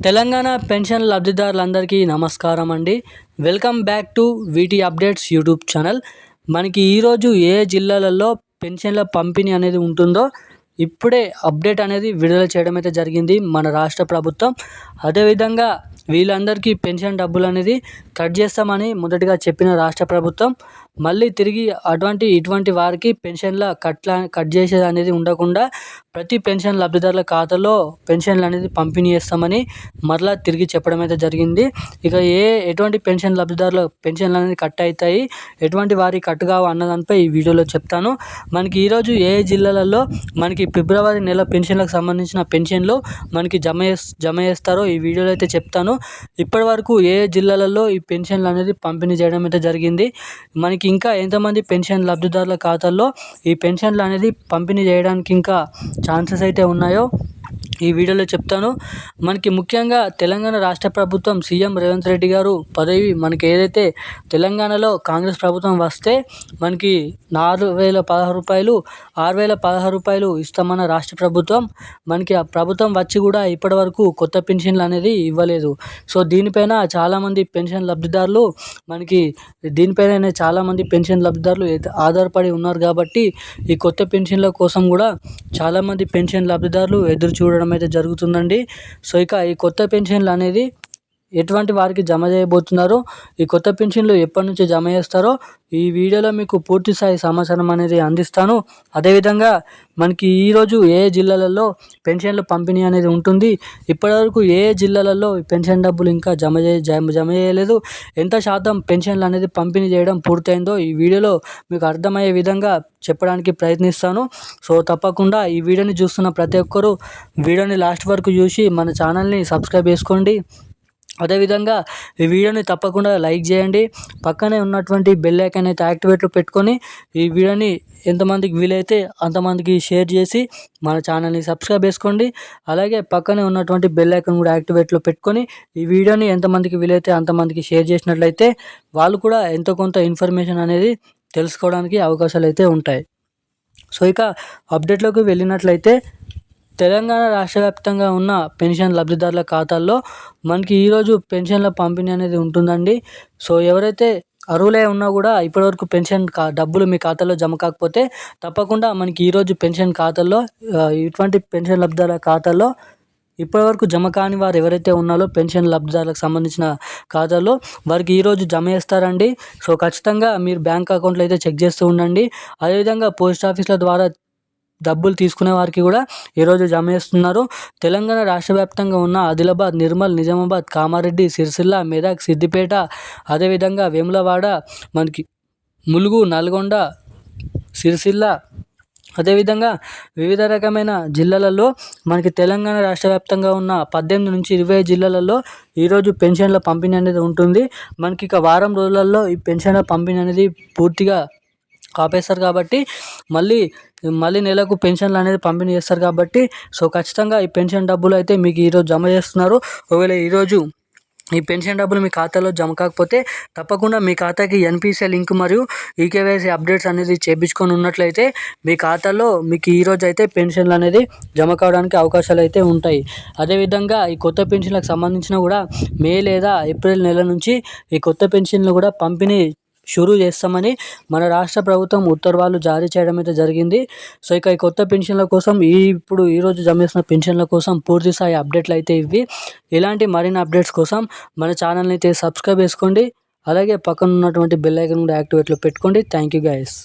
Telangana pension లబ్ధిదారులందరికీ నమస్కారం అండి welcome back to VT updates YouTube channel. మనకి ఈరోజు ఏ జిల్లాలలో పెన్షన్ల పంపిణీ అనేది ఉంటుందో ఇప్పుడే అప్డేట్ అనేది విడుదల చేయడం అయితే జరిగింది మన రాష్ట్ర ప్రభుత్వం. అదేవిధంగా వీళ్ళందరికీ పెన్షన్ డబ్బులు అనేది కట్ చేస్తామని మొదటిగా చెప్పిన రాష్ట్ర ప్రభుత్వం. మళ్ళీ తిరిగి అటువంటి ఇటువంటి వారికి పెన్షన్ల కట్ల కట్ చేసేది అనేది ఉండకుండా ప్రతి పెన్షన్ లబ్ధిదారుల ఖాతాలో పెన్షన్లు అనేది పంపిణీ చేస్తామని మరలా తిరిగి చెప్పడం అయితే జరిగింది. ఇక ఏ ఎటువంటి పెన్షన్ లబ్ధిదారుల పెన్షన్లు అనేది కట్ అవుతాయి ఎటువంటి వారి కట్ కావు అన్న దానిపై ఈ వీడియోలో చెప్తాను. మనకి ఈరోజు ఏ జిల్లాలలో మనకి ఫిబ్రవరి నెల పెన్షన్లకు సంబంధించిన పెన్షన్లు మనకి జమ జమ చేస్తారో ఈ వీడియోలో అయితే చెప్తాను. ఇప్పటి వరకు ఏ జిల్లాలలో ఈ పెన్షన్లు అనేది పంపిణీ చేయడం అయితే జరిగింది. మనకి ఇంకా ఎంతమంది పెన్షన్ లబ్ధిదారుల ఖాతాల్లో ఈ పెన్షన్లు అనేది పంపిణీ చేయడానికి ఇంకా ఛాన్సెస్ అయితే ఉన్నాయో ఈ వీడియోలో చెప్తాను. మనకి ముఖ్యంగా తెలంగాణ రాష్ట్ర ప్రభుత్వం సీఎం రేవంత్ రెడ్డి గారు పదవి మనకి ఏదైతే తెలంగాణలో కాంగ్రెస్ ప్రభుత్వం వస్తే మనకి నాలుగు వేల పదహారు రూపాయలు ఆరు వేల పదహారు రూపాయలు ఇస్తామన్న రాష్ట్ర ప్రభుత్వం. మనకి ఆ ప్రభుత్వం వచ్చి కూడా ఇప్పటి వరకు కొత్త పెన్షన్లు అనేది ఇవ్వలేదు. సో దీనిపైన చాలామంది పెన్షన్ లబ్ధిదారులు మనకి దీనిపైన చాలామంది పెన్షన్ లబ్ధిదారులు ఆధారపడి ఉన్నారు కాబట్టి ఈ కొత్త పెన్షన్ల కోసం కూడా చాలామంది పెన్షన్ లబ్ధిదారులు ఎదురు చూడడం అయితే జరుగుతుందండి. సో ఇక ఈ కొత్త పెన్షన్లు అనేది ఎటువంటి వారికి జమ చేయబోతున్నారో ఈ కొత్త పెన్షన్లు ఎప్పటి నుంచి జమ చేస్తారో ఈ వీడియోలో మీకు పూర్తి స్థాయి సమాచారం అనేది అందిస్తాను. అదేవిధంగా మనకి ఈరోజు ఏ జిల్లాలలో పెన్షన్లు పంపిణీ అనేది ఉంటుంది ఇప్పటివరకు ఏ జిల్లాలలో పెన్షన్ డబ్బులు ఇంకా జమ చే జమ చేయలేదు ఎంత శాతం పెన్షన్లు అనేది పంపిణీ చేయడం పూర్తయిందో ఈ వీడియోలో మీకు అర్థమయ్యే విధంగా చెప్పడానికి ప్రయత్నిస్తాను. సో తప్పకుండా ఈ వీడియోని చూస్తున్న ప్రతి ఒక్కరూ వీడియోని లాస్ట్ వరకు చూసి మన ఛానల్ని సబ్స్క్రైబ్ చేసుకోండి. అదేవిధంగా ఈ వీడియోని తప్పకుండా లైక్ చేయండి. పక్కనే ఉన్నటువంటి బెల్ ఐకాన్ అయితే యాక్టివేట్లో పెట్టుకొని ఈ వీడియోని ఎంతమందికి వీలైతే అంతమందికి షేర్ చేసి మన ఛానల్ని సబ్స్క్రైబ్ చేసుకోండి. అలాగే పక్కనే ఉన్నటువంటి బెల్ ఐకాన్ కూడా యాక్టివేట్లో పెట్టుకొని ఈ వీడియోని ఎంతమందికి వీలైతే అంతమందికి షేర్ చేసినట్లయితే వాళ్ళు కూడా ఎంతో కొంత ఇన్ఫర్మేషన్ అనేది తెలుసుకోవడానికి అవకాశాలు అయితే ఉంటాయి. సో ఇక అప్డేట్లోకి వెళ్ళినట్లయితే తెలంగాణ రాష్ట్ర వ్యాప్తంగా ఉన్న పెన్షన్ లబ్ధిదారుల ఖాతాల్లో మనకి ఈరోజు పెన్షన్ల పంపిణీ అనేది ఉంటుందండి. సో ఎవరైతే అర్హులై ఉన్నా కూడా ఇప్పటివరకు పెన్షన్ కా డబ్బులు మీ ఖాతాలో జమ కాకపోతే తప్పకుండా మనకి ఈరోజు పెన్షన్ ఖాతాల్లో ఇటువంటి పెన్షన్ లబ్ధిదారుల ఖాతాల్లో ఇప్పటివరకు జమ కాని వారు ఎవరైతే ఉన్నారో పెన్షన్ లబ్ధిదారులకు సంబంధించిన ఖాతాలో వారికి ఈరోజు జమ చేస్తారండి. సో ఖచ్చితంగా మీరు బ్యాంక్ అకౌంట్లో అయితే చెక్ చేస్తూ ఉండండి. అదేవిధంగా పోస్ట్ ఆఫీసుల ద్వారా డబ్బులు తీసుకునే వారికి కూడా ఈరోజు జమ చేస్తున్నారు. తెలంగాణ రాష్ట్ర వ్యాప్తంగా ఉన్న ఆదిలాబాద్ నిర్మల్ నిజామాబాద్ కామారెడ్డి సిరిసిల్ల మెదక్ సిద్దిపేట అదేవిధంగా వేములవాడ మనకి ములుగు నల్గొండ సిరిసిల్ల అదేవిధంగా వివిధ రకమైన జిల్లాలలో మనకి తెలంగాణ రాష్ట్ర వ్యాప్తంగా ఉన్న పద్దెనిమిది నుంచి ఇరవై జిల్లాలలో ఈరోజు పెన్షన్ల పంపిణీ అనేది ఉంటుంది. మనకి ఇక వారం రోజులలో ఈ పెన్షన్ల పంపిణీ అనేది పూర్తిగా ఆపేస్తారు కాబట్టి మళ్ళీ మళ్ళీ నెలకు పెన్షన్లు అనేది పంపిణీ చేస్తారు కాబట్టి సో ఖచ్చితంగా ఈ పెన్షన్ డబ్బులు అయితే మీకు ఈరోజు జమ చేస్తున్నారు. ఒకవేళ ఈరోజు ఈ పెన్షన్ డబ్బులు మీ ఖాతాలో జమ కాకపోతే తప్పకుండా మీ ఖాతాకి ఎన్పిసిఐ లింక్ మరియు ఈకేవైసీ అప్డేట్స్ అనేది చేయించుకొని ఉన్నట్లయితే మీ ఖాతాలో మీకు ఈరోజు అయితే పెన్షన్లు అనేది జమ కావడానికి అవకాశాలు అయితే ఉంటాయి. అదేవిధంగా ఈ కొత్త పెన్షన్లకు సంబంధించిన కూడా మే లేదా ఏప్రిల్ నెల నుంచి ఈ కొత్త పెన్షన్లు కూడా పంపిణీ షురూ చేస్తామని మన రాష్ట్ర ప్రభుత్వం ఉత్తర్వులు జారీ చేయడం అయితే జరిగింది. సో ఇక ఈ కొత్త పెన్షన్ల కోసం ఈ ఇప్పుడు ఈరోజు జమ చేసిన పెన్షన్ల కోసం పూర్తి స్థాయి అప్డేట్లు అయితే ఇవి. ఇలాంటి మరిన్ని అప్డేట్స్ కోసం మన ఛానల్ని అయితే సబ్స్క్రైబ్ చేసుకోండి. అలాగే పక్కన ఉన్నటువంటి బెల్ ఐకన్ కూడా యాక్టివేట్లో పెట్టుకోండి. Thank you guys